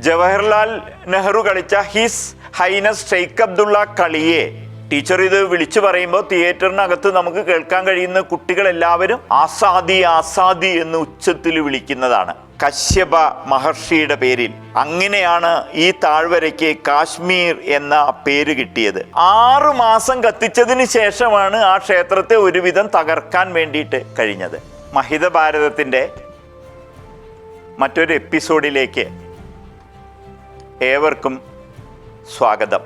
ജവഹർലാൽ നെഹ്റു കളിച്ച his highness Sheikh Abdulla കളിയെ teacher ഇത് വിളിച്ചു പറയുമ്പോൾ തിയേറ്ററിനകത്ത് നമുക്ക് കേൾക്കാൻ കഴിയുന്ന കുട്ടികൾ എല്ലാവരും ആസാദി ആസാദി എന്ന് ഉച്ചത്തിൽ വിളിക്കുന്നതാണ്. കശ്യപ മഹർഷിയുടെ പേരിൽ. അങ്ങനെയാണ് ഈ താഴ്വരയ്ക്ക് കാശ്മീർ എന്ന പേര് കിട്ടിയത്. ആറു മാസം കത്തിച്ചതിന് ശേഷമാണ് ആ ക്ഷേത്രത്തെ ഒരുവിധം തകർക്കാൻ വേണ്ടിയിട്ട് കഴിഞ്ഞത്. മഹിത ഭാരതത്തിന്റെ മറ്റൊരു എപ്പിസോഡിലേക്ക് ഏവർക്കും സ്വാഗതം.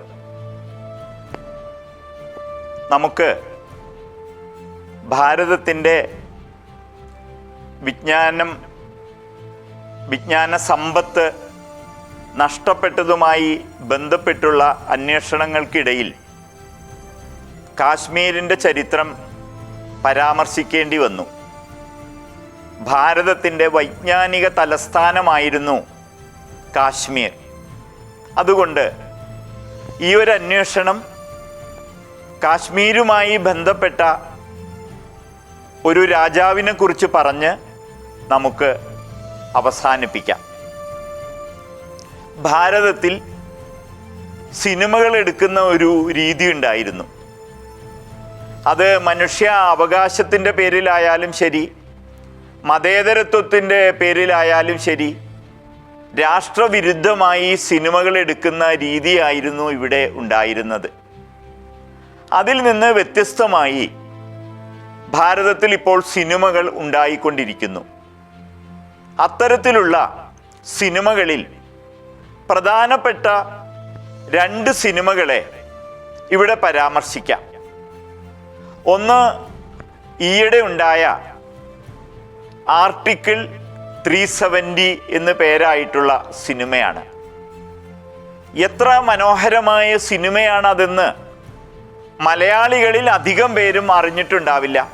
നമുക്ക് ഭാരതത്തിന്റെ വിജ്ഞാനം വിജ്ഞാന സമ്പത്ത് നഷ്ടപ്പെട്ടതുമായി ബന്ധപ്പെട്ടുള്ള അന്വേഷണങ്ങൾക്കിടയിൽ കാശ്മീരിന്റെ ചരിത്രം പരാമർശിക്കേണ്ടി വന്നു. ഭാരതത്തിന്റെ വൈജ്ഞാനിക തലസ്ഥാനമായിരുന്നു കാശ്മീർ. അതുകൊണ്ട് ഈ ഒരു അന്വേഷണം കാശ്മീരുമായി ബന്ധപ്പെട്ട ഒരു രാജാവിനെ കുറിച്ച് പറഞ്ഞ് നമുക്ക് അവസാനിപ്പിക്കാം. ഭാരതത്തിൽ സിനിമകൾ എടുക്കുന്ന ഒരു രീതി ഉണ്ടായിരുന്നു. അത് മനുഷ്യ അവകാശത്തിന്റെ പേരിലായാലും ശരി മതേതരത്വത്തിന്റെ പേരിലായാലും ശരി രാഷ്ട്രവിരുദ്ധമായി സിനിമകൾ എടുക്കുന്ന രീതിയായിരുന്നു ഇവിടെ ഉണ്ടായിരുന്നത്. അതിൽ നിന്ന് വ്യത്യസ്തമായി ഭാരതത്തിൽ ഇപ്പോൾ സിനിമകൾ ഉണ്ടായിക്കൊണ്ടിരിക്കുന്നു. അത്തരത്തിലുള്ള സിനിമകളിൽ പ്രധാനപ്പെട്ട രണ്ട് സിനിമകളെ ഇവിടെ പരാമർശിക്കാം. ഒന്ന് ഈയിടെ ഉണ്ടായ ആർട്ടിക്കിൾ ത്രീ സെവന്റി എന്ന് പേരായിട്ടുള്ള സിനിമയാണ്. എത്ര മനോഹരമായ സിനിമയാണ് അതെന്ന് മലയാളികളിൽ അധികം പേരും അറിഞ്ഞിട്ടുണ്ടാവില്ല.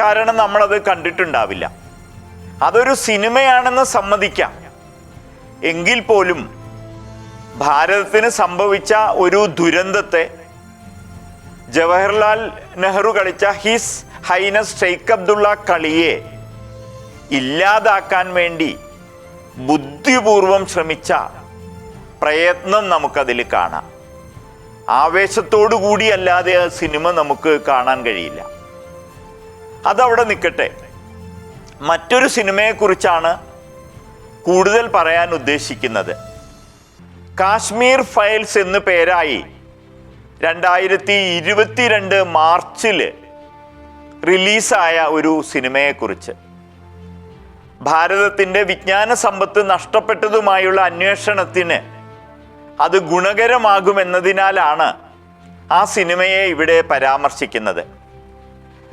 കാരണം നമ്മളത് കണ്ടിട്ടുണ്ടാവില്ല. അതൊരു സിനിമയാണെന്ന് സമ്മതിക്കാം. എങ്കിൽ പോലും ഭാരതത്തിന് സംഭവിച്ച ഒരു ദുരന്തത്തെ ജവഹർലാൽ നെഹ്റു കളിച്ച ഹിസ് ഹൈനസ് ഷെയ്ഖ് അബ്ദുള്ള കളിയെ ഇല്ലാതാക്കാൻ വേണ്ടി ബുദ്ധിപൂർവം ശ്രമിച്ച പ്രയത്നം നമുക്കതിൽ കാണാം. ആവേശത്തോടു കൂടിയല്ലാതെ ആ സിനിമ നമുക്ക് കാണാൻ കഴിയില്ല. അതവിടെ നിൽക്കട്ടെ. മറ്റൊരു സിനിമയെക്കുറിച്ചാണ് കൂടുതൽ പറയാൻ ഉദ്ദേശിക്കുന്നത്. കാശ്മീർ ഫയൽസ് എന്ന് പേരായി രണ്ടായിരത്തി ഇരുപത്തിരണ്ട് മാർച്ചിൽ റിലീസായ ഒരു സിനിമയെക്കുറിച്ച്. ഭാരതത്തിന്റെ വിജ്ഞാന സമ്പത്ത് നഷ്ടപ്പെട്ടതുമായുള്ള അന്വേഷണത്തിന് അത് ഗുണകരമാകുമെന്നതിനാലാണ് ആ സിനിമയെ ഇവിടെ പരാമർശിക്കുന്നത്.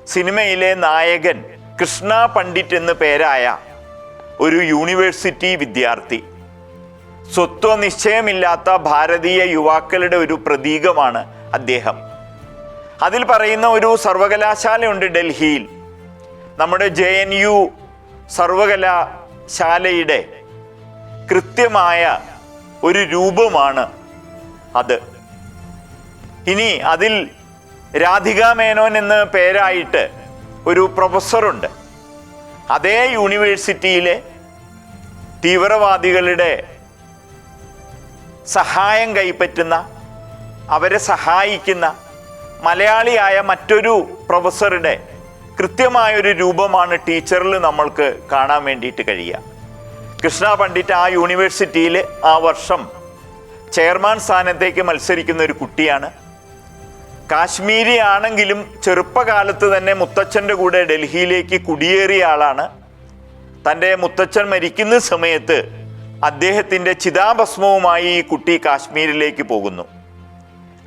സിനിമയിലെ നായകൻ കൃഷ്ണ പണ്ഡിറ്റ് എന്ന് പേരായ ഒരു യൂണിവേഴ്സിറ്റി വിദ്യാർത്ഥി. സ്വത്വനിശ്ചയമില്ലാത്ത ഭാരതീയ യുവാക്കളുടെ ഒരു പ്രതീകമാണ് അദ്ദേഹം. അതിൽ പറയുന്ന ഒരു സർവകലാശാലയുണ്ട് ഡൽഹിയിൽ. നമ്മുടെ ജെ എൻ യു സർവകലാശാലയുടെ കൃത്യമായ ഒരു രൂപമാണ് അത്. ഇനി അതിൽ രാധിക മേനോൻ എന്ന് പേരായിട്ട് ഒരു പ്രൊഫസറുണ്ട്. അതേ യൂണിവേഴ്സിറ്റിയിലെ തീവ്രവാദികളുടെ സഹായം കൈപ്പറ്റുന്ന അവരെ സഹായിക്കുന്ന മലയാളിയായ മറ്റൊരു പ്രൊഫസറുടെ കൃത്യമായൊരു രൂപമാണ് ടീച്ചറിൽ നമ്മൾക്ക് കാണാൻ വേണ്ടിയിട്ട് കഴിയുക. കൃഷ്ണ പണ്ഡിറ്റ് ആ യൂണിവേഴ്സിറ്റിയിൽ ആ വർഷം ചെയർമാൻ സ്ഥാനത്തേക്ക് മത്സരിക്കുന്ന ഒരു കുട്ടിയാണ്. കാശ്മീരി ആണെങ്കിലും ചെറുപ്പകാലത്ത് തന്നെ മുത്തച്ഛന്റെ കൂടെ ഡൽഹിയിലേക്ക് കുടിയേറിയ ആളാണ്. തന്റെ മുത്തച്ഛൻ മരിക്കുന്ന സമയത്ത് അദ്ദേഹത്തിന്റെ ചിതാഭസ്മവുമായി ഈ കുട്ടി കാശ്മീരിലേക്ക് പോകുന്നു.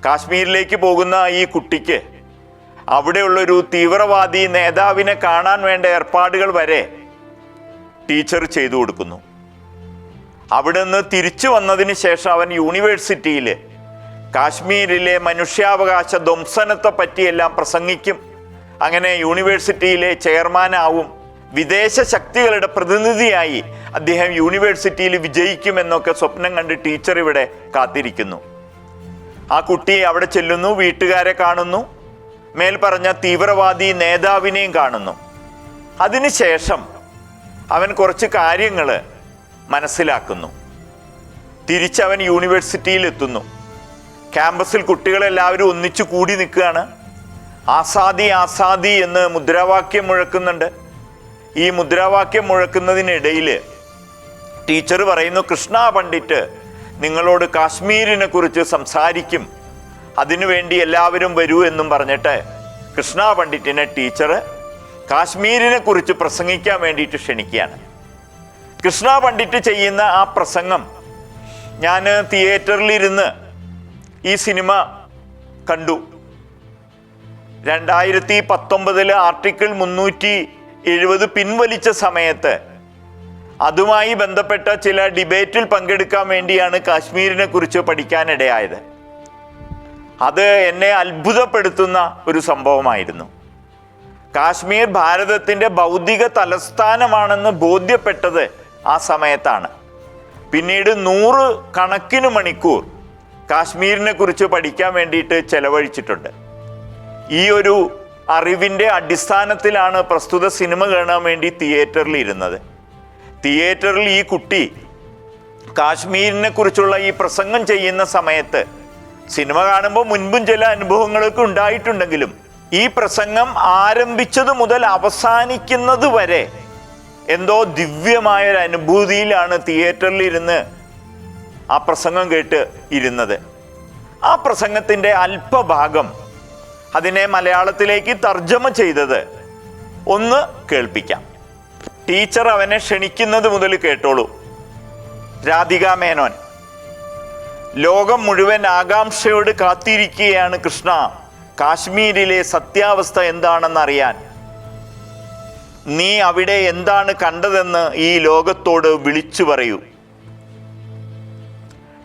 കാശ്മീരിലേക്ക് പോകുന്ന ഈ കുട്ടിക്ക് അവിടെയുള്ളൊരു തീവ്രവാദി നേതാവിനെ കാണാൻ വേണ്ട ഏർപ്പാടുകൾ വരെ ടീച്ചർ ചെയ്തു കൊടുക്കുന്നു. അവിടെ നിന്ന് തിരിച്ചു വന്നതിന് ശേഷം അവൻ യൂണിവേഴ്സിറ്റിയിൽ കാശ്മീരിലെ മനുഷ്യാവകാശ ധ്വംസനത്തെ പറ്റിയെല്ലാം പ്രസംഗിക്കും. അങ്ങനെ യൂണിവേഴ്സിറ്റിയിലെ ചെയർമാനാവും വിദേശ ശക്തികളുടെ പ്രതിനിധിയായി അദ്ദേഹം യൂണിവേഴ്സിറ്റിയിൽ വിജയിക്കുമെന്നൊക്കെ സ്വപ്നം കണ്ട് ടീച്ചർ ഇവിടെ കാത്തിരിക്കുന്നു. ആ കുട്ടി അവിടെ ചെല്ലുന്നു വീട്ടുകാരെ കാണുന്നു. മേൽ പറഞ്ഞ തീവ്രവാദി നേതാവിനെയും കാണുന്നു. അതിനുശേഷം അവൻ കുറച്ച് കാര്യങ്ങൾ മനസ്സിലാക്കുന്നു. തിരിച്ചവൻ യൂണിവേഴ്സിറ്റിയിൽ എത്തുന്നു. ക്യാമ്പസിൽ കുട്ടികളെല്ലാവരും ഒന്നിച്ചു കൂടി നിൽക്കുകയാണ്. ആസാദി ആസാദി എന്ന് മുദ്രാവാക്യം മുഴക്കുന്നുണ്ട്. ഈ മുദ്രാവാക്യം മുഴക്കുന്നതിനിടയിൽ ടീച്ചർ പറയുന്നു കൃഷ്ണ പണ്ഡിറ്റ് നിങ്ങളോട് കാശ്മീരിനെ കുറിച്ച് സംസാരിക്കും. അതിനുവേണ്ടി എല്ലാവരും വരൂ എന്നും പറഞ്ഞിട്ട് കൃഷ്ണ പണ്ഡിറ്റിനെ ടീച്ചർ കാശ്മീരിനെ കുറിച്ച് പ്രസംഗിക്കാൻ വേണ്ടിയിട്ട് ക്ഷണിക്കുകയാണ്. കൃഷ്ണ പണ്ഡിറ്റ് ചെയ്യുന്ന ആ പ്രസംഗം ഞാൻ തിയേറ്ററിലിരുന്ന് ഈ സിനിമ കണ്ടു. രണ്ടായിരത്തി പത്തൊമ്പതിൽ ആർട്ടിക്കിൾ മുന്നൂറ്റി എഴുപത് പിൻവലിച്ച സമയത്ത് അതുമായി ബന്ധപ്പെട്ട ചില ഡിബേറ്റിൽ പങ്കെടുക്കാൻ വേണ്ടിയാണ് കാശ്മീരിനെ കുറിച്ച് പഠിക്കാനിടയായത്. അത് എന്നെ അത്ഭുതപ്പെടുത്തുന്ന ഒരു സംഭവമായിരുന്നു. കാശ്മീർ ഭാരതത്തിന്റെ ബൗദ്ധിക തലസ്ഥാനമാണെന്ന് ബോധ്യപ്പെട്ടത് ആ സമയത്താണ്. പിന്നീട് നൂറ് കണക്കിന് മണിക്കൂർ കാശ്മീരിനെ കുറിച്ച് പഠിക്കാൻ വേണ്ടിയിട്ട് ചെലവഴിച്ചിട്ടുണ്ട്. ഈ ഒരു അറിവിന്റെ അടിസ്ഥാനത്തിലാണ് പ്രസ്തുത സിനിമ കാണാൻ വേണ്ടി തിയേറ്ററിൽ ഇരുന്നത്. തിയേറ്ററിൽ ഈ കുട്ടി കാശ്മീരിനെ കുറിച്ചുള്ള ഈ പ്രസംഗം ചെയ്യുന്ന സമയത്ത് സിനിമ കാണുമ്പോൾ മുൻപും ചില അനുഭവങ്ങളൊക്കെ ഉണ്ടായിട്ടുണ്ടെങ്കിലും ഈ പ്രസംഗം ആരംഭിച്ചത് മുതൽ അവസാനിക്കുന്നത് വരെ എന്തോ ദിവ്യമായ ഒരു അനുഭൂതിയിലാണ് തിയേറ്ററിൽ ഇരുന്ന് ആ പ്രസംഗം കേട്ട് ഇരുന്നത്. ആ പ്രസംഗത്തിന്റെ അല്പഭാഗം അതിനെ മലയാളത്തിലേക്ക് തർജമ ചെയ്തത് ഒന്ന് കേൾപ്പിക്കാം. ടീച്ചർ അവനെ ക്ഷണിക്കുന്നത് മുതൽ കേട്ടോളൂ. രാധിക മേനോൻ ലോകം മുഴുവൻ ആകാംക്ഷയോട് കാത്തിരിക്കുകയാണ് കൃഷ്ണ. കാശ്മീരിലെ സത്യാവസ്ഥ എന്താണെന്ന് അറിയാൻ നീ അവിടെ എന്താണ് കണ്ടതെന്ന് ഈ ലോകത്തോട് വിളിച്ചു പറയൂ.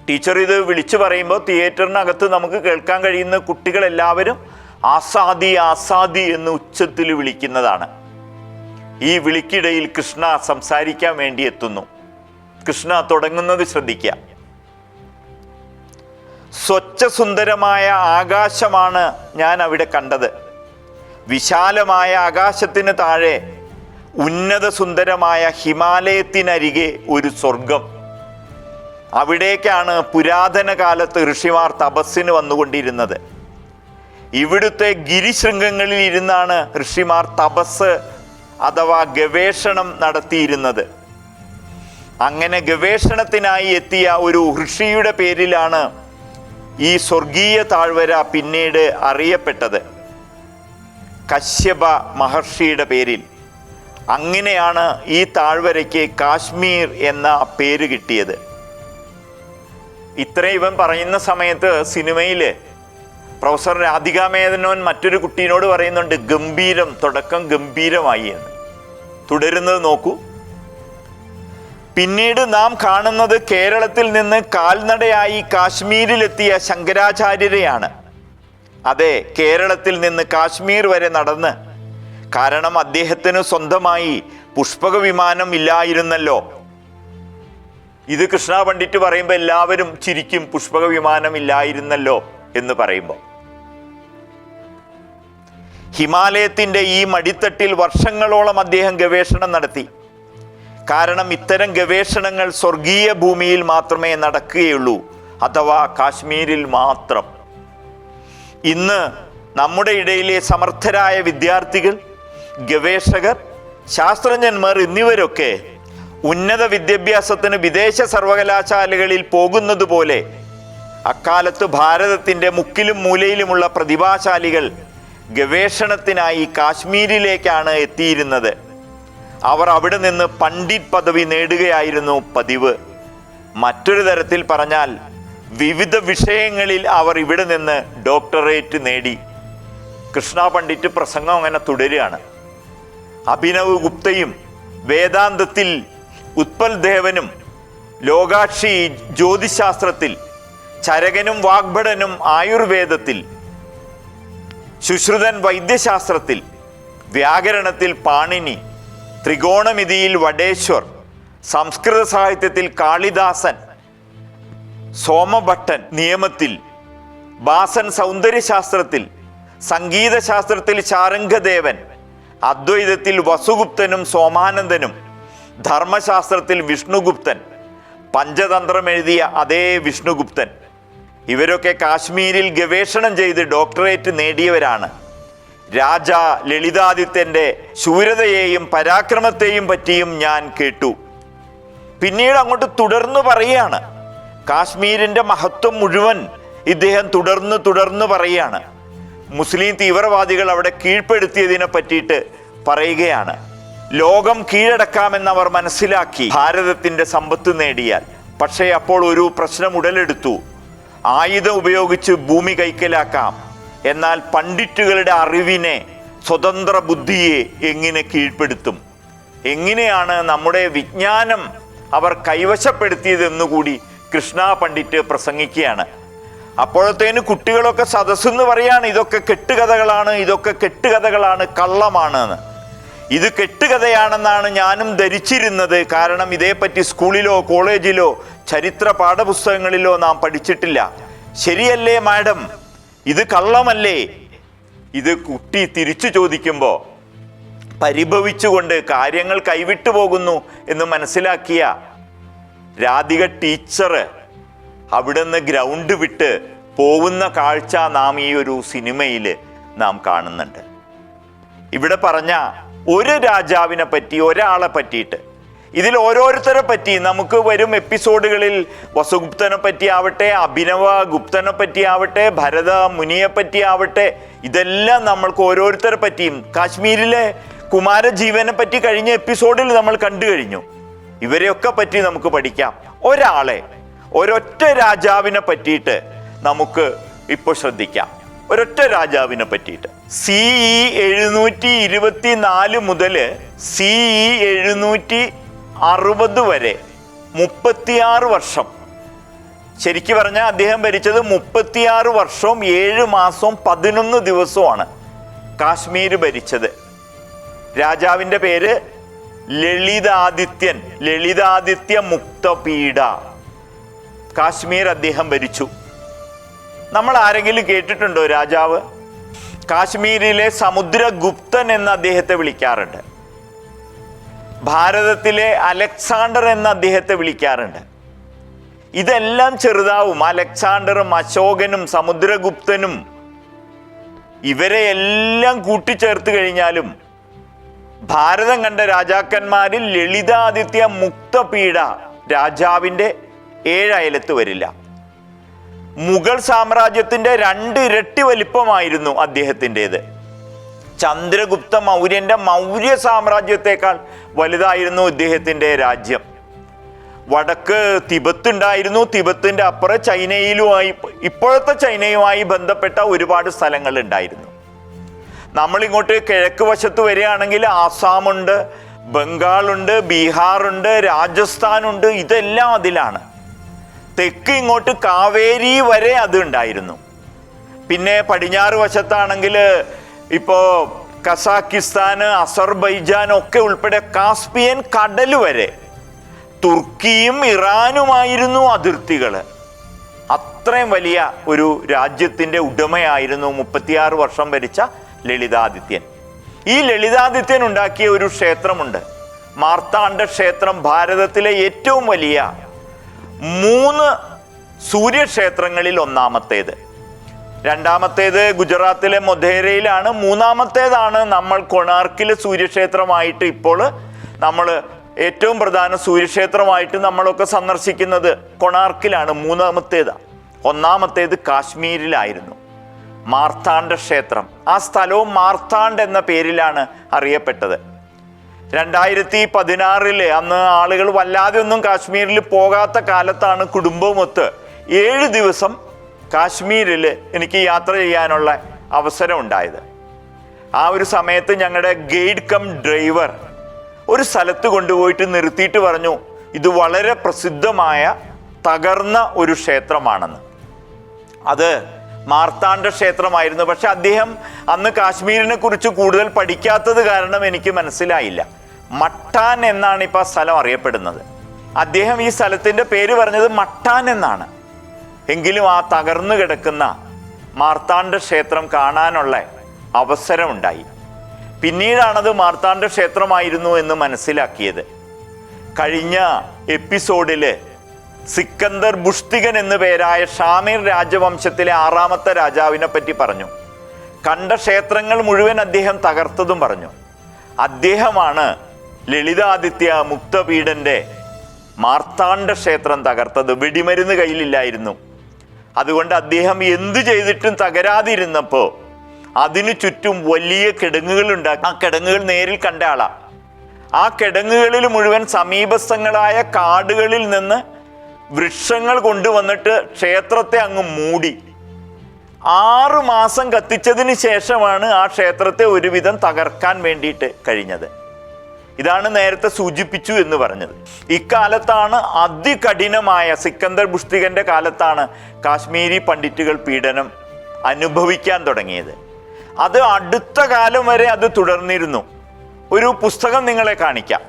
ടീച്ചർ ഇത് വിളിച്ചു പറയുമ്പോൾ തിയേറ്ററിനകത്ത് നമുക്ക് കേൾക്കാൻ കഴിയുന്ന കുട്ടികളെല്ലാവരും ആസാദി ആസാദി എന്ന് ഉച്ചത്തിൽ വിളിക്കുന്നതാണ്. ഈ വിളിക്കിടയിൽ കൃഷ്ണ സംസാരിക്കാൻ വേണ്ടി എത്തുന്നു. കൃഷ്ണ തുടങ്ങുന്നത് ശ്രദ്ധിക്കുക സ്വച്ഛസുന്ദരമായ ആകാശമാണ് ഞാൻ അവിടെ കണ്ടത്. വിശാലമായ ആകാശത്തിന് താഴെ ഉന്നത സുന്ദരമായ ഹിമാലയത്തിനരികെ ഒരു സ്വർഗം അവിടേക്കാണ് പുരാതന കാലത്ത് ഋഷിമാർ തപസ്സിന് വന്നുകൊണ്ടിരുന്നത്. ഇവിടുത്തെ ഗിരിശൃംഗങ്ങളിൽ ഇരുന്നാണ് ഋഷിമാർ തപസ് അഥവാ ഗവേഷണം നടത്തിയിരുന്നത്. അങ്ങനെ ഗവേഷണത്തിനായി എത്തിയ ഒരു ഋഷിയുടെ പേരിലാണ് ഈ സ്വർഗീയ താഴ്വര പിന്നീട് അറിയപ്പെട്ടത് കശ്യപ മഹർഷിയുടെ പേരിൽ. അങ്ങനെയാണ് ഈ താഴ്വരയ്ക്ക് കാശ്മീർ എന്ന പേര് കിട്ടിയത്. ഇത്ര ഇവൻ പറയുന്ന സമയത്ത് സിനിമയിൽ പ്രൊഫസർ രാധിക മറ്റൊരു കുട്ടീനോട് പറയുന്നുണ്ട് ഗംഭീരം തുടക്കം ഗംഭീരമായി എന്ന്. തുടരുന്നത് നോക്കൂ. പിന്നീട് നാം കാണുന്നത് കേരളത്തിൽ നിന്ന് കാൽനടയായി കാശ്മീരിലെത്തിയ ശങ്കരാചാര്യരെയാണ്. അതെ കേരളത്തിൽ നിന്ന് കാശ്മീർ വരെ നടന്ന്. കാരണം അദ്ദേഹത്തിന് സ്വന്തമായി പുഷ്പക വിമാനം ഇല്ലായിരുന്നല്ലോ. ഇത് കൃഷ്ണ പണ്ഡിറ്റ് പറയുമ്പോൾ എല്ലാവരും ചിരിക്കും പുഷ്പക വിമാനം ഇല്ലായിരുന്നല്ലോ എന്ന് പറയുമ്പോൾ ഹിമാലയത്തിന്റെ ഈ മടിത്തട്ടിൽ വർഷങ്ങളോളം അദ്ദേഹം ഗവേഷണം നടത്തി. കാരണം ഇത്തരം ഗവേഷണങ്ങൾ സ്വർഗീയ ഭൂമിയിൽ മാത്രമേ നടക്കുകയുള്ളൂ അഥവാ കാശ്മീരിൽ മാത്രം. ഇന്ന് നമ്മുടെ ഇടയിലെ സമർത്ഥരായ വിദ്യാർത്ഥികൾ ഗവേഷകർ ശാസ്ത്രജ്ഞന്മാർ എന്നിവരൊക്കെ ഉന്നത വിദ്യാഭ്യാസത്തിന് വിദേശ സർവകലാശാലകളിൽ പോകുന്നത് പോലെ അക്കാലത്ത് ഭാരതത്തിന്റെ മുക്കിലും മൂലയിലുമുള്ള പ്രതിഭാശാലികൾ ഗവേഷണത്തിനായി കാശ്മീരിലേക്കാണ് എത്തിയിരുന്നത്. അവർ അവിടെ നിന്ന് പണ്ഡിറ്റ് പദവി നേടുകയായിരുന്നു പതിവ്. മറ്റൊരു തരത്തിൽ പറഞ്ഞാൽ വിവിധ വിഷയങ്ങളിൽ അവർ ഇവിടെ നിന്ന് ഡോക്ടറേറ്റ് നേടി. കൃഷ്ണ പണ്ഡിറ്റ് പ്രസംഗം അങ്ങനെ തുടരുകയാണ്. അഭിനവ് ഗുപ്തയും വേദാന്തത്തിൽ ഉത്പൽ ദേവനും ലോകാക്ഷി ജ്യോതിശാസ്ത്രത്തിൽ ചരകനും വാഗ്ഭടനും ആയുർവേദത്തിൽ ശുശ്രുതൻ വൈദ്യശാസ്ത്രത്തിൽ വ്യാകരണത്തിൽ പാണിനി ത്രികോണമിതിയിൽ വടേശ്വർ സംസ്കൃത സാഹിത്യത്തിൽ കാളിദാസൻ സോമഭട്ടൻ നിയമത്തിൽ ബാസൻ സൗന്ദര്യശാസ്ത്രത്തിൽ സംഗീതശാസ്ത്രത്തിൽ ചാരംഗദേവൻ അദ്വൈതത്തിൽ വസുഗുപ്തനും സോമാനന്ദനും ധർമ്മശാസ്ത്രത്തിൽ വിഷ്ണുഗുപ്തൻ പഞ്ചതന്ത്രം എഴുതിയ അതേ വിഷ്ണുഗുപ്തൻ. ഇവരൊക്കെ കാശ്മീരിൽ ഗവേഷണം ചെയ്ത് ഡോക്ടറേറ്റ് നേടിയവരാണ്. രാജ ലളിതാദിത്യന്റെ ശൂരതയെയും പരാക്രമത്തെയും പറ്റിയും ഞാൻ കേട്ടു. പിന്നീട് അങ്ങോട്ട് തുടർന്ന് പറയുകയാണ്. കാശ്മീരിന്റെ മഹത്വം മുഴുവൻ ഇദ്ദേഹം തുടർന്ന് തുടർന്ന് പറയുകയാണ്. മുസ്ലിം തീവ്രവാദികൾ അവിടെ കീഴ്പ്പെടുത്തിയതിനെ പറ്റിയിട്ട് പറയുകയാണ്. ലോകം കീഴടക്കാമെന്ന് അവർ മനസ്സിലാക്കി ഭാരതത്തിന്റെ സമ്പത്ത് നേടിയാൽ. പക്ഷേ അപ്പോൾ ഒരു പ്രശ്നം ഉടലെടുത്തു. ആയുധം ഉപയോഗിച്ച് ഭൂമി കൈക്കലാക്കാം. എന്നാൽ പണ്ഡിറ്റുകളുടെ അറിവിനെ സ്വതന്ത്ര ബുദ്ധിയെ എങ്ങനെ കീഴ്പ്പെടുത്തും? എങ്ങനെയാണ് നമ്മുടെ വിജ്ഞാനം അവർ കൈവശപ്പെടുത്തിയതെന്നുകൂടി കൃഷ്ണ പണ്ഡിറ്റ് പ്രസംഗിക്കുകയാണ്. അപ്പോഴത്തേന് കുട്ടികളൊക്കെ സദസ്സെന്ന് പറയാണ് ഇതൊക്കെ കെട്ടുകഥകളാണ് ഇതൊക്കെ കെട്ടുകഥകളാണ് കള്ളമാണ് എന്ന് ഇത് കെട്ടുകഥയാണെന്നാണ് ഞാനും ധരിച്ചിരുന്നത്. കാരണം ഇതേപ്പറ്റി സ്കൂളിലോ കോളേജിലോ ചരിത്ര പാഠപുസ്തകങ്ങളിലോ നാം പഠിച്ചിട്ടില്ല. ശരിയല്ലേ മാഡം? ഇത് കള്ളമല്ലേ? ഇത് കുട്ടി തിരിച്ചു ചോദിക്കുമ്പോൾ പരിഭവിച്ചുകൊണ്ട് കാര്യങ്ങൾ കൈവിട്ടു പോകുന്നു എന്ന് മനസ്സിലാക്കിയ രാധിക ടീച്ചർ അവിടുന്ന് ഗ്രൗണ്ട് വിട്ട് പോകുന്ന കാഴ്ച നാം ഈ ഒരു സിനിമയിൽ നാം കാണുന്നുണ്ട്. ഇവിടെ പറഞ്ഞ ഒരു രാജാവിനെ പറ്റി ഒരാളെ പറ്റിയിട്ട് ഇതിൽ ഓരോരുത്തരെ പറ്റി നമുക്ക് വരും എപ്പിസോഡുകളിൽ വസുഗുപ്തനെ പറ്റി ആവട്ടെ അഭിനവ ഗുപ്തനെ പറ്റി ആവട്ടെ ഭരത മുനിയെ പറ്റി ആവട്ടെ ഇതെല്ലാം നമ്മൾക്ക് ഓരോരുത്തരെ പറ്റിയും. കാശ്മീരിലെ കുമാരജീവനെ പറ്റി കഴിഞ്ഞ എപ്പിസോഡിൽ നമ്മൾ കണ്ടു കഴിഞ്ഞു. ഇവരെയൊക്കെ പറ്റി നമുക്ക് പഠിക്കാം. ഒരാളെ ഒരൊറ്റ രാജാവിനെ പറ്റിയിട്ട് നമുക്ക് ഇപ്പോൾ ശ്രദ്ധിക്കാം. ഒരൊറ്റ രാജാവിനെ പറ്റിയിട്ട്. സി ഇ എഴുന്നൂറ്റി ഇരുപത്തി നാല് മുതൽ സി ഇ എഴുന്നൂറ്റി അറുപത് വരെ. മുപ്പത്തിയാറ് വർഷം. ശരിക്കു പറഞ്ഞാൽ അദ്ദേഹം ഭരിച്ചത് മുപ്പത്തിയാറ് വർഷവും ഏഴ് മാസവും പതിനൊന്ന് ദിവസവുമാണ് കാശ്മീർ ഭരിച്ചത്. രാജാവിന്റെ പേര് ലളിതാദിത്യൻ. ലളിതാദിത്യ മുക്തപീഡ കാശ്മീർ അദ്ദേഹം ഭരിച്ചു. നമ്മൾ ആരെങ്കിലും കേട്ടിട്ടുണ്ടോ രാജാവ്? കാശ്മീരിലെ സമുദ്രഗുപ്തൻ എന്ന് അദ്ദേഹത്തെ വിളിക്കാറുണ്ട്. ഭാരതത്തിലെ അലക്സാണ്ടർ എന്ന് അദ്ദേഹത്തെ വിളിക്കാറുണ്ട്. ഇതെല്ലാം ചെറുതാവും. അലക്സാണ്ടറും അശോകനും സമുദ്രഗുപ്തനും ഇവരെ എല്ലാം കൂട്ടിച്ചേർത്ത് കഴിഞ്ഞാലും ഭാരതം കണ്ട രാജാക്കന്മാരിൽ ലളിതാദിത്യ മുക്തപീഡ രാജാവിന്റെ ഏഴയലത്ത് വരില്ല. മുഗൾ സാമ്രാജ്യത്തിന്റെ രണ്ട് ഇരട്ടി വലിപ്പമായിരുന്നു അദ്ദേഹത്തിന്റെത്. ചന്ദ്രഗുപ്ത മൗര്യന്റെ മൗര്യ സാമ്രാജ്യത്തെക്കാൾ വലുതായിരുന്നു ഇദ്ദേഹത്തിന്റെ രാജ്യം. വടക്ക് തിബത്ത് ഉണ്ടായിരുന്നു തിബത്തിന്റെ അപ്പുറം ചൈനയിലുമായി ഇപ്പോഴത്തെ ചൈനയുമായി ബന്ധപ്പെട്ട ഒരുപാട് സ്ഥലങ്ങൾ ഉണ്ടായിരുന്നു. നമ്മളിങ്ങോട്ട് കിഴക്ക് വശത്ത് വരികയാണെങ്കിൽ ആസാമുണ്ട് ബംഗാളുണ്ട് ബീഹാറുണ്ട് രാജസ്ഥാനുണ്ട് ഇതെല്ലാം അതിലാണ്. തെക്ക് ഇങ്ങോട്ട് കാവേരി വരെ അത് ഉണ്ടായിരുന്നു. പിന്നെ പടിഞ്ഞാറ് വശത്താണെങ്കിൽ ഇപ്പോൾ കസാക്കിസ്ഥാന് അസർബൈജാൻ ഒക്കെ ഉൾപ്പെടെ കാസ്പിയൻ കടൽ വരെ തുർക്കിയും ഇറാനുമായിരുന്നു അതിർത്തികൾ അത്രയും വലിയ ഒരു രാജ്യത്തിന്റെ ഉടമയായിരുന്നു മുപ്പത്തിയാറ് വർഷം ഭരിച്ച ലളിതാദിത്യൻ. ഈ ലളിതാദിത്യൻ ഉണ്ടാക്കിയ ഒരു ക്ഷേത്രമുണ്ട്. മാർത്താണ്ഡ ക്ഷേത്രം ഭാരതത്തിലെ ഏറ്റവും വലിയ മൂന്ന് സൂര്യക്ഷേത്രങ്ങളിൽ ഒന്നാമത്തേത്. രണ്ടാമത്തേത് ഗുജറാത്തിലെ മൊധേരയിലാണ്. മൂന്നാമത്തേതാണ് നമ്മൾ കൊണാർക്കിലെ സൂര്യക്ഷേത്രമായിട്ട് ഇപ്പോൾ നമ്മൾ ഏറ്റവും പ്രധാന സൂര്യക്ഷേത്രമായിട്ട് നമ്മളൊക്കെ സന്ദർശിക്കുന്നത് കൊണാർക്കിലാണ്. മൂന്നാമത്തേത്. ഒന്നാമത്തേത് കാശ്മീരിലായിരുന്നു. മാർത്താണ്ഡ ക്ഷേത്രം. ആ സ്ഥലവും മാർത്താണ്ഡ് എന്ന പേരിലാണ് അറിയപ്പെട്ടത്. രണ്ടായിരത്തി പതിനാറിൽ അന്ന് ആളുകൾ വല്ലാതെ ഒന്നും കാശ്മീരിൽ പോകാത്ത കാലത്താണ് കുടുംബമൊത്ത് ഏഴ് ദിവസം കാശ്മീരിൽ എനിക്ക് യാത്ര ചെയ്യാനുള്ള അവസരം ഉണ്ടായത്. ആ ഒരു സമയത്ത് ഞങ്ങളുടെ ഗൈഡ് കം ഡ്രൈവർ ഒരു സ്ഥലത്ത് കൊണ്ടുപോയിട്ട് നിർത്തിയിട്ട് പറഞ്ഞു ഇത് വളരെ പ്രസിദ്ധമായ തകർന്ന ഒരു ക്ഷേത്രമാണെന്ന്. അത് മാർത്താണ്ഡ ക്ഷേത്രമായിരുന്നു. പക്ഷെ അദ്ദേഹം അന്ന് കാശ്മീരിനെ കുറിച്ച് കൂടുതൽ പഠിക്കാത്തത് കാരണം എനിക്ക് മനസ്സിലായില്ല. മട്ടാൻ എന്നാണ് ഇപ്പോൾ ആ സ്ഥലം അറിയപ്പെടുന്നത്. അദ്ദേഹം ഈ സ്ഥലത്തിന്റെ പേര് പറഞ്ഞത് മട്ടാൻ എന്നാണ്. എങ്കിലും ആ തകർന്നു കിടക്കുന്ന മാർത്താണ്ഡ ക്ഷേത്രം കാണാനുള്ള അവസരമുണ്ടായി. പിന്നീടാണത് മാർത്താണ്ഡ ക്ഷേത്രമായിരുന്നു എന്ന് മനസ്സിലാക്കിയത്. കഴിഞ്ഞ എപ്പിസോഡിൽ സിക്കന്ദർ ബുഷ്തികൻ എന്നു പേരായ ഷാമീർ രാജവംശത്തിലെ ആറാമത്തെ രാജാവിനെ പറ്റി പറഞ്ഞു. കണ്ട ക്ഷേത്രങ്ങൾ മുഴുവൻ അദ്ദേഹം തകർത്തതും പറഞ്ഞു. അദ്ദേഹമാണ് ലളിതാദിത്യ മുക്തപീഠന്റെ മാർത്താണ്ഡ ക്ഷേത്രം തകർത്തത്. വെടിമരുന്ന് കയ്യിലില്ലായിരുന്നു. അതുകൊണ്ട് അദ്ദേഹം എന്തു ചെയ്തിട്ടും തകരാതിരുന്നപ്പോ അതിനു ചുറ്റും വലിയ കിടങ്ങുകൾ ഉണ്ടാക്കി. ആ കിടങ്ങുകൾ നേരിൽ കണ്ട ആളാ. ആ കിടങ്ങുകളിൽ മുഴുവൻ സമീപസ്ഥങ്ങളായ കാടുകളിൽ നിന്ന് വൃക്ഷങ്ങൾ കൊണ്ടുവന്നിട്ട് ക്ഷേത്രത്തെ അങ്ങ് മൂടി. ആറു മാസം കത്തിച്ചതിന് ശേഷമാണ് ആ ക്ഷേത്രത്തെ ഒരുവിധം തകർക്കാൻ വേണ്ടിയിട്ട് കഴിഞ്ഞത്. ഇതാണ് നേരത്തെ സൂചിപ്പിച്ചു എന്ന് പറഞ്ഞത്. ഇക്കാലത്താണ് അതികഠിനമായ സിക്കന്ദർ ബുഷ്തികന്റെ കാലത്താണ് കാശ്മീരി പണ്ഡിറ്റുകൾ പീഡനം അനുഭവിക്കാൻ തുടങ്ങിയത്. അത് അടുത്ത കാലം വരെ അത് തുടർന്നിരുന്നു. ഒരു പുസ്തകം നിങ്ങളെ കാണിക്കാം.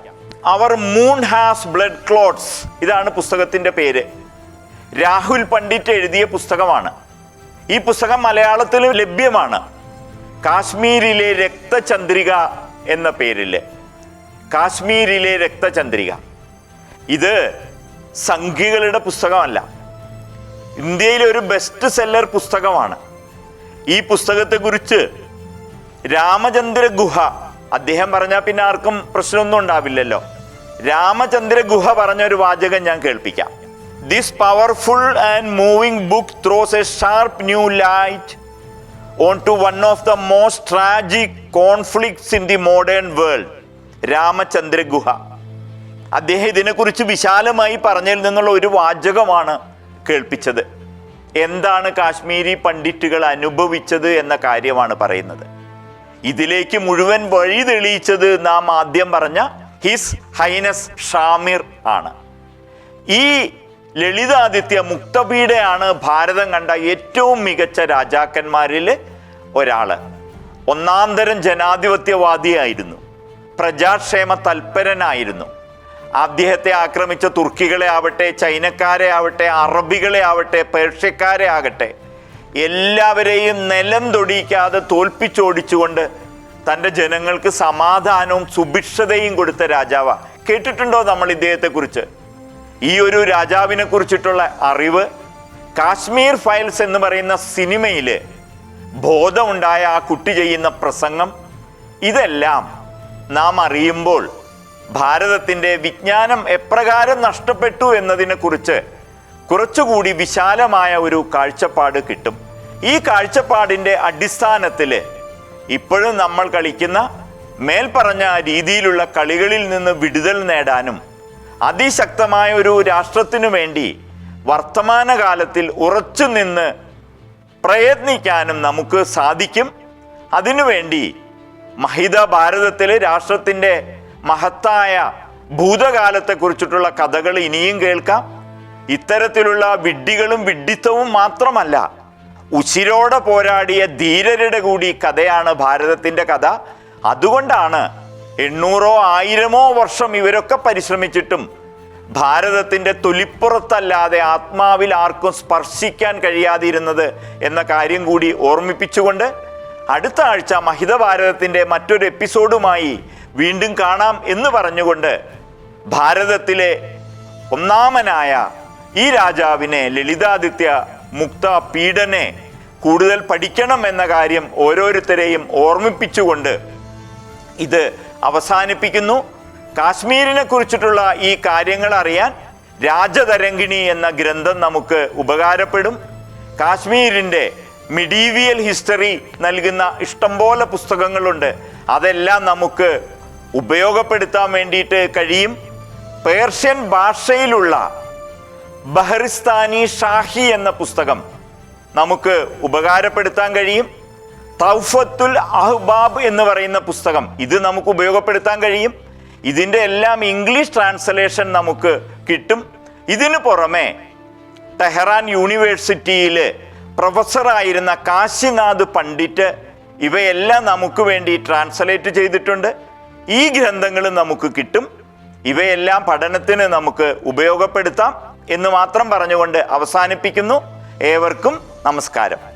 Our moon has blood clots ഇതാണ് പുസ്തകത്തിന്റെ പേര്. രാഹുൽ പണ്ഡിറ്റ് എഴുതിയ പുസ്തകമാണ്. ഈ പുസ്തകം മലയാളത്തിലും ലഭ്യമാണ്. കാശ്മീരിലെ രക്തചന്ദ്രിക എന്ന പേരിൽ. കാശ്മീരിലെ രക്തചന്ദ്രിക. ഇത് സംഖ്യകളുടെ പുസ്തകമല്ല. ഇന്ത്യയിലെ ഒരു ബെസ്റ്റ് സെല്ലർ പുസ്തകമാണ്. ഈ പുസ്തകത്തെക്കുറിച്ച് രാമചന്ദ്ര ഗുഹ അദ്ദേഹം പറഞ്ഞാൽ പിന്നെ ആർക്കും പ്രശ്നമൊന്നും ഉണ്ടാവില്ലല്ലോ. രാമചന്ദ്ര ഗുഹ പറഞ്ഞ ഒരു വാചകം ഞാൻ കേൾപ്പിക്കാം. This powerful and moving book throws a sharp new light on to one of the most tragic conflicts in the modern world Ramachandra Guha അദ്ദേഹം ഇതിനെക്കുറിച്ച് വിശാലമായി പറഞ്ഞതിൽ നിന്നുള്ള ഒരു വാചകമാണ് കേൾപ്പിച്ചത്. എന്താണ് കാശ്മീരി പണ്ഡിറ്റുകൾ അനുഭവിച്ചത് എന്ന കാര്യമാണ് പറയുന്നത്. ഇതിലേക്ക് മുഴുവൻ വഴി തെളിയിച്ചത് നാം ആദ്യം പറഞ്ഞ ഹിസ് ഹൈനസ് ഷാമിർ ആണ്. ഈ ലളിതാദിത്യ മുക്തപീഡയാണ് ഭാരതം കണ്ട ഏറ്റവും മികച്ച രാജാക്കന്മാരിൽ ഒരാൾ. ഒന്നാം തരം ജനാധിപത്യവാദിയായിരുന്നു. പ്രജാക്ഷേമ തൽപരനായിരുന്നു. അദ്ദേഹത്തെ ആക്രമിച്ച തുർക്കികളെ ആവട്ടെ ചൈനക്കാരെ ആവട്ടെ അറബികളെ ആവട്ടെ പേർഷ്യക്കാരെ ആകട്ടെ എല്ലാവരെയും നിലം തൊടിയിക്കാതെ തോൽപ്പിച്ചോടിച്ചുകൊണ്ട് തന്റെ ജനങ്ങൾക്ക് സമാധാനവും സുഭിക്ഷതയും കൊടുത്ത രാജാവ. കേട്ടിട്ടുണ്ടോ നമ്മൾ ഇദ്ദേഹത്തെക്കുറിച്ച്? ഈ ഒരു രാജാവിനെ കുറിച്ചിട്ടുള്ള അറിവ് കാശ്മീർ ഫയൽസ് എന്ന് പറയുന്ന സിനിമയിൽ ബോധമുണ്ടായ ആ കുട്ടി ചെയ്യുന്ന പ്രസംഗം ഇതെല്ലാം നാം അറിയുമ്പോൾ ഭാരതത്തിന്റെ വിജ്ഞാനം എപ്രകാരം നഷ്ടപ്പെട്ടു എന്നതിനെ കുറിച്ച് കുറച്ചുകൂടി വിശാലമായ ഒരു കാഴ്ചപ്പാട് കിട്ടും. ഈ കാഴ്ചപ്പാടിന്റെ അടിസ്ഥാനത്തിൽ ഇപ്പോഴും നമ്മൾ കളിക്കുന്ന മേൽപ്പറഞ്ഞ രീതിയിലുള്ള കളികളിൽ നിന്ന് വിടുതൽ നേടാനും അതിശക്തമായ ഒരു രാഷ്ട്രത്തിനു വേണ്ടി വർത്തമാനകാലത്തിൽ ഉറച്ചു നിന്ന് പ്രയത്നിക്കാനും നമുക്ക് സാധിക്കും. അതിനുവേണ്ടി മഹിത ഭാരതത്തിലെ രാഷ്ട്രത്തിന്റെ മഹത്തായ ഭൂതകാലത്തെ കുറിച്ചിട്ടുള്ള കഥകൾ ഇനിയും കേൾക്കാം. ഇത്തരത്തിലുള്ള വിഡ്ഢികളും വിഡ്ഢിത്തവും മാത്രമല്ല ഉശിരോടെ പോരാടിയ ധീരരുടെ കൂടി കഥയാണ് ഭാരതത്തിന്റെ കഥ. അതുകൊണ്ടാണ് എണ്ണൂറോ ആയിരമോ വർഷം ഇവരൊക്കെ പരിശ്രമിച്ചിട്ടും ഭാരതത്തിന്റെ തൊലിപ്പുറത്തല്ലാതെ ആത്മാവിൽ ആർക്കും സ്പർശിക്കാൻ കഴിയാതിരുന്നത് എന്ന കാര്യം കൂടി ഓർമ്മിപ്പിച്ചുകൊണ്ട് അടുത്ത ആഴ്ച മഹിത ഭാരതത്തിന്റെ മറ്റൊരു എപ്പിസോഡുമായി വീണ്ടും കാണാം എന്ന് പറഞ്ഞുകൊണ്ട് ഭാരതത്തിലെ ഒന്നാമനായ ഈ രാജാവിനെ ലളിതാദിത്യ മുക്ത പീഡനെ കൂടുതൽ പഠിക്കണം എന്ന കാര്യം ഓരോരുത്തരെയും ഓർമ്മിപ്പിച്ചുകൊണ്ട് ഇത് അവസാനിപ്പിക്കുന്നു. കാശ്മീരിനെ കുറിച്ചിട്ടുള്ള ഈ കാര്യങ്ങൾ അറിയാൻ രാജതരംഗിണി എന്ന ഗ്രന്ഥം നമുക്ക് ഉപകാരപ്പെടും. കാശ്മീരിന്റെ മിഡീവിയൽ ഹിസ്റ്ററി നൽകുന്ന ഇഷ്ടംപോലെ പുസ്തകങ്ങളുണ്ട്. അതെല്ലാം നമുക്ക് ഉപയോഗപ്പെടുത്താൻ വേണ്ടിയിട്ട് കഴിയും. പേർഷ്യൻ ഭാഷയിലുള്ള ബഹറിസ്ഥാനി ഷാഹി എന്ന പുസ്തകം നമുക്ക് ഉപകാരപ്പെടുത്താൻ കഴിയും. തൗഫത്തുൽ അഹ്ബാബ് എന്ന് പറയുന്ന പുസ്തകം ഇത് നമുക്ക് ഉപയോഗപ്പെടുത്താൻ കഴിയും. ഇതിന്റെ എല്ലാം ഇംഗ്ലീഷ് ട്രാൻസ്ലേഷൻ നമുക്ക് കിട്ടും. ഇതിനു പുറമെ ടെഹ്റാൻ യൂണിവേഴ്സിറ്റിയിൽ പ്രൊഫസറായിരുന്ന കാശിനാഥ് പണ്ഡിറ്റ് ഇവയെല്ലാം നമുക്ക് വേണ്ടി ട്രാൻസ്ലേറ്റ് ചെയ്തിട്ടുണ്ട്. ഈ ഗ്രന്ഥങ്ങൾ നമുക്ക് കിട്ടും. ഇവയെല്ലാം പഠനത്തിന് നമുക്ക് ഉപയോഗപ്പെടുത്താം എന്ന് മാത്രം പറഞ്ഞുകൊണ്ട് അവസാനിപ്പിക്കുന്നു. ഏവർക്കും നമസ്കാരം.